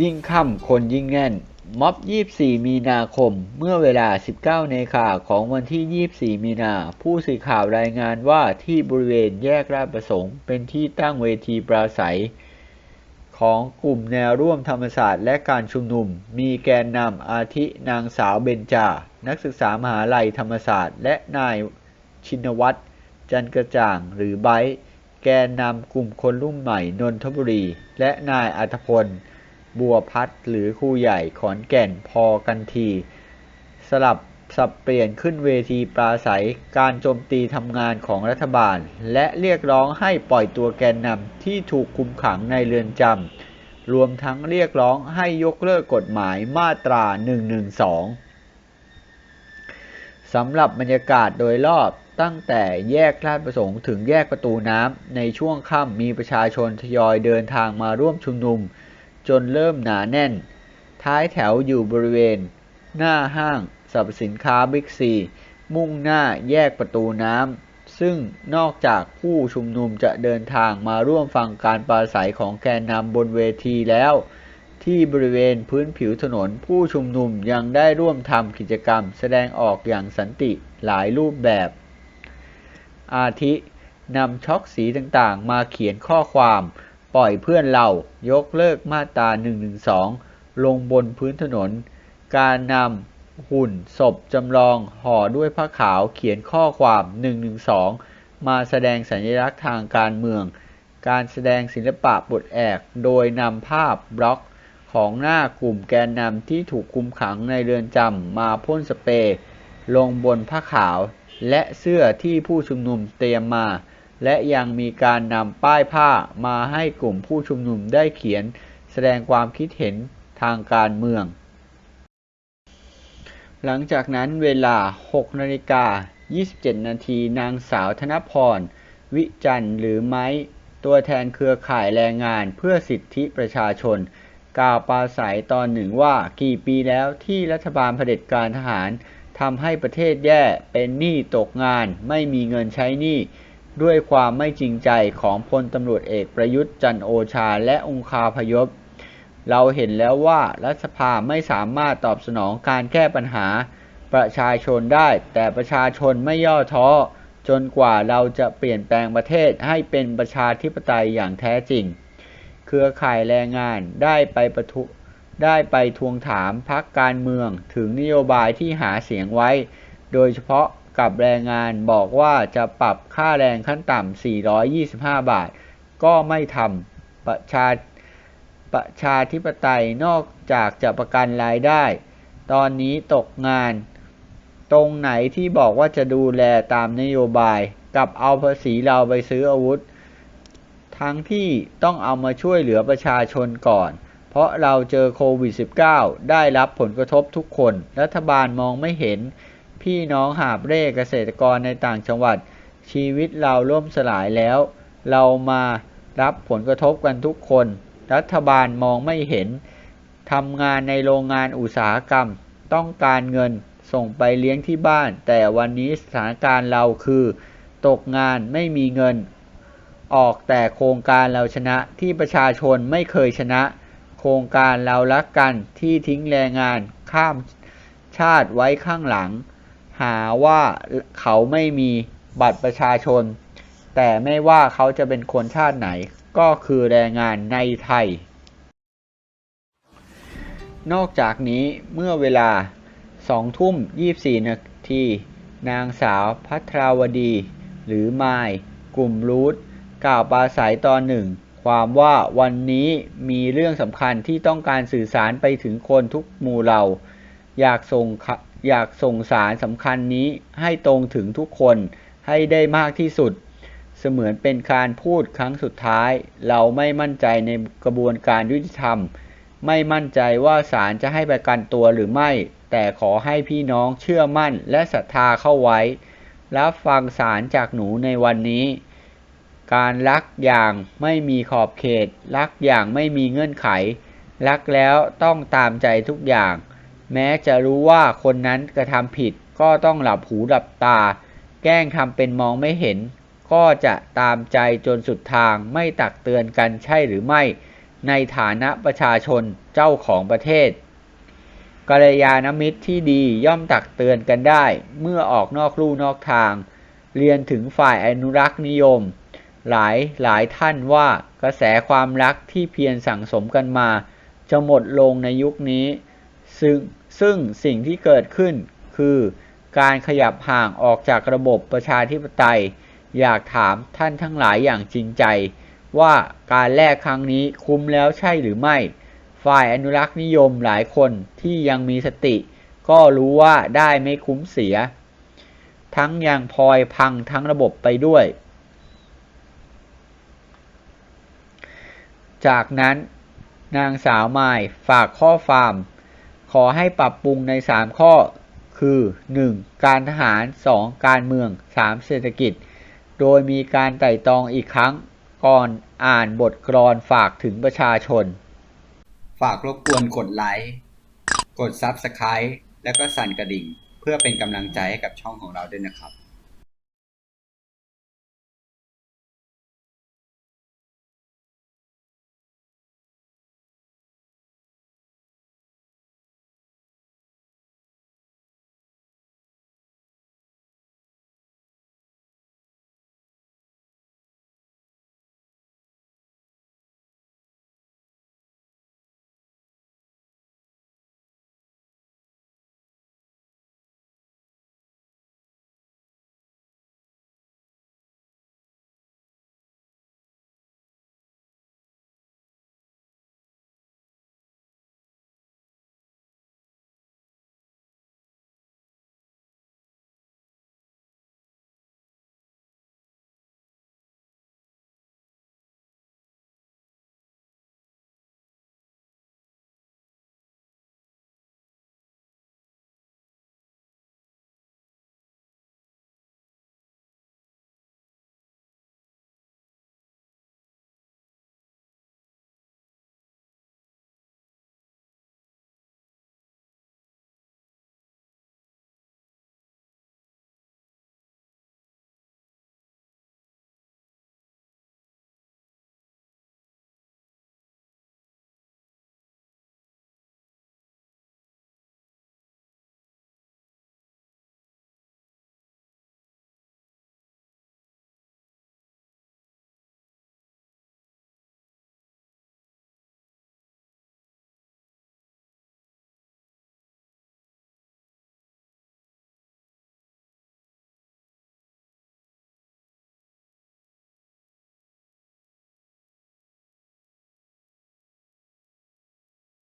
ยิ่งค่ำคนยิ่งแน่น ม็อบ 24 มีนาคม เมื่อเวลา 19นาฬิกาของวันที่ 24 มีนา ผู้สื่อข่าวรายงานว่าที่บริเวณแยกราชประสงค์ เป็นที่ตั้งเวทีปราศัย ของกลุ่มแนวร่วมธรรมศาสตร์และการชุมนุม มีแกนนำอาทินางสาวเบญจา นักศึกษามหาลัยธรรมศาสตร์ และนายชินวัตรจันกระจ่างหรือไบแกนนำกลุ่มคนรุ่นใหม่นนทบุรี และนายอัธพล บัวพัฒน์หรือครูใหญ่ขอนแก่นพอกันที สลับสับเปลี่ยนขึ้นเวทีปราศัยการโจมตีทำงานของรัฐบาล และเรียกร้องให้ปล่อยตัวแกนนำที่ถูกคุมขังในเรือนจำรวมทั้งเรียกร้องให้ยกเลิกกฎหมายมาตรา 112 สำหรับบรรยากาศโดยรอบตั้งแต่แยกราชประสงค์ถึงแยกประตูน้ำในช่วงค่ำมีประชาชนทยอยเดินทางมาร่วมชุมนุม จนเริ่มหนาแน่น ท้ายแถวอยู่บริเวณ หน้าห้างสรรพสินค้าบิ๊กซี มุ่งหน้าแยกประตูน้ำ ซึ่งนอกจากผู้ชุมนุมจะเดินทางมาร่วมฟังการปราศัยของแกนนำบนเวทีแล้ว ที่บริเวณพื้นผิวถนนผู้ชุมนุมยังได้ร่วมทำกิจกรรมแสดงออกอย่างสันติหลายรูปแบบ อาทินำช็อกสีต่างๆ มาเขียนข้อความ ปล่อยเพื่อนเรายกเลิกมาตรา 112 ลงบนพื้นถนน การนำหุ่นศพจำลองห่อด้วยผ้าขาวเขียนข้อความ 112 มาแสดงสัญลักษณ์ทางการเมือง การแสดงศิลปะบทแอกโดยนำภาพบล็อกของหน้ากลุ่มแกนนำที่ถูกคุมขังในเรือนจำมาพ่นสเปรย์ลงบนผ้าขาว และเสื้อที่ผู้ชุมนุมเตรียมมา และยังมีการนำป้ายผ้ามาให้กลุ่มผู้ชุมนุมได้เขียนแสดงความคิดเห็นทางการเมือง หลังจากนั้นเวลา 6นาฬิกา27 นาทีนางสาวธนพร วิจันทร์หรือไม้ ตัวแทนเครือข่ายแรงงานเพื่อสิทธิประชาชน กล่าวปราศัยตอนหนึ่งว่ากี่ปีแล้วที่รัฐบาลเผด็จการทหารทำให้ประเทศแย่เป็นหนี้ตกงานไม่มีเงินใช้หนี้ ด้วยความไม่จริงใจของพลตำรวจเอกประยุทธ์จันโอชาและองคาพยพ เราเห็นแล้วว่ารัฐสภาไม่สามารถตอบสนองการแก้ปัญหาประชาชนได้ แต่ประชาชนไม่ย่อท้อจนกว่าเราจะเปลี่ยนแปลงประเทศให้เป็นประชาธิปไตยอย่างแท้จริง เครือข่ายแรงงานได้ไปประทุได้ไปทวงถามพักการเมืองถึงนโยบายที่หาเสียงไว้ โดยเฉพาะ กับแรงงานบอกว่าจะปรับค่าแรงขั้นต่ำ 425 บาท ก็ไม่ทำประชาประชาธิปไตยนอกจากจะประกันรายได้ ตอนนี้ตกงาน ตรงไหนที่บอกว่าจะดูแลตามนโยบาย กับเอาภาษีเราไปซื้ออาวุธ ทั้งที่ต้องเอามาช่วยเหลือประชาชนก่อน เพราะเราเจอโควิด -19 ได้รับผลกระทบทุกคน รัฐบาลมองไม่เห็น พี่น้องหาบเร่เกษตรกรในต่างจังหวัด ชีวิตเราล่มสลายแล้ว เรามารับผลกระทบกันทุกคน รัฐบาลมองไม่เห็นทำงานในโรงงานอุตสาหกรรม ต้องการเงินส่งไปเลี้ยงที่บ้าน แต่วันนี้สถานการณ์เราคือ ตกงานไม่มีเงิน ออกแต่โครงการเราชนะที่ประชาชนไม่เคยชนะ โครงการเรารักกันที่ทิ้งแรงงานข้ามชาติไว้ข้างหลัง หาว่าเขาไม่มีบัตรประชาชน แต่ไม่ว่าเขาจะเป็นคนชาติไหนก็คือแรงงานในไทย นอกจากนี้เมื่อเวลา2ทุ่ม 24 นาที นางสาวพัทราวดี หรือไมายกลุ่มรูทกล่าวปราศัยตอนหนึ่ง ความว่าวันนี้มีเรื่องสำคัญที่ต้องการสื่อสารไปถึงคนทุกหมู่เหล่า อยากส่งข อยากส่งสารสำคัญนี้ให้ตรงถึงทุกคนให้ได้มากที่สุด เสมือนเป็นการพูดครั้งสุดท้าย เราไม่มั่นใจในกระบวนการยุติธรรม ไม่มั่นใจว่าศาลจะให้ประกันตัวหรือไม่ แต่ขอให้พี่น้องเชื่อมั่นและศรัทธาเข้าไว้ รับฟังสารจากหนูในวันนี้ การรักอย่างไม่มีขอบเขต รักอย่างไม่มีเงื่อนไข รักแล้วต้องตามใจทุกอย่าง แม้จะรู้ว่าคนนั้นกระทำผิดก็ต้องหลับหูหลับตา แกล้งทำเป็นมองไม่เห็น ก็จะตามใจจนสุดทางไม่ตักเตือนกันใช่หรือไม่ ในฐานะประชาชนเจ้าของประเทศกัลยาณมิตรที่ดีย่อมตักเตือนกันได้ เมื่อออกนอกลู่นอกทาง เรียนถึงฝ่ายอนุรักษ์นิยม หลายหลายท่านว่ากระแสความรักที่เพียรสั่งสมกันมา จะหมดลงในยุคนี้ ซึ่งซึ่งสิ่งที่เกิดขึ้นคือการขยับห่างออกจากระบบประชาธิปไตย อยากถามท่านทั้งหลายอย่างจริงใจ ว่าการแลกครั้งนี้คุ้มแล้วใช่หรือไม่ ฝ่ายอนุรักษ์นิยมหลายคนที่ยังมีสติ ก็รู้ว่าได้ไม่คุ้มเสีย ทั้งยังพลอยพังทั้งระบบไปด้วย จากนั้นนางสาวไมายฝากข้อความ ขอให้ปรับปรุงใน 3 ข้อคือ 1. การทหาร 2. การเมือง 3. เศรษฐกิจ โดยมีการไต่ตองอีกครั้งก่อนอ่านบทกรอนฝากถึงประชาชน ฝากรบกวนกดไลค์ กด Subscribe แล้วก็สั่นกระดิ่ง เพื่อเป็นกำลังใจให้กับช่องของเราด้วยนะครับ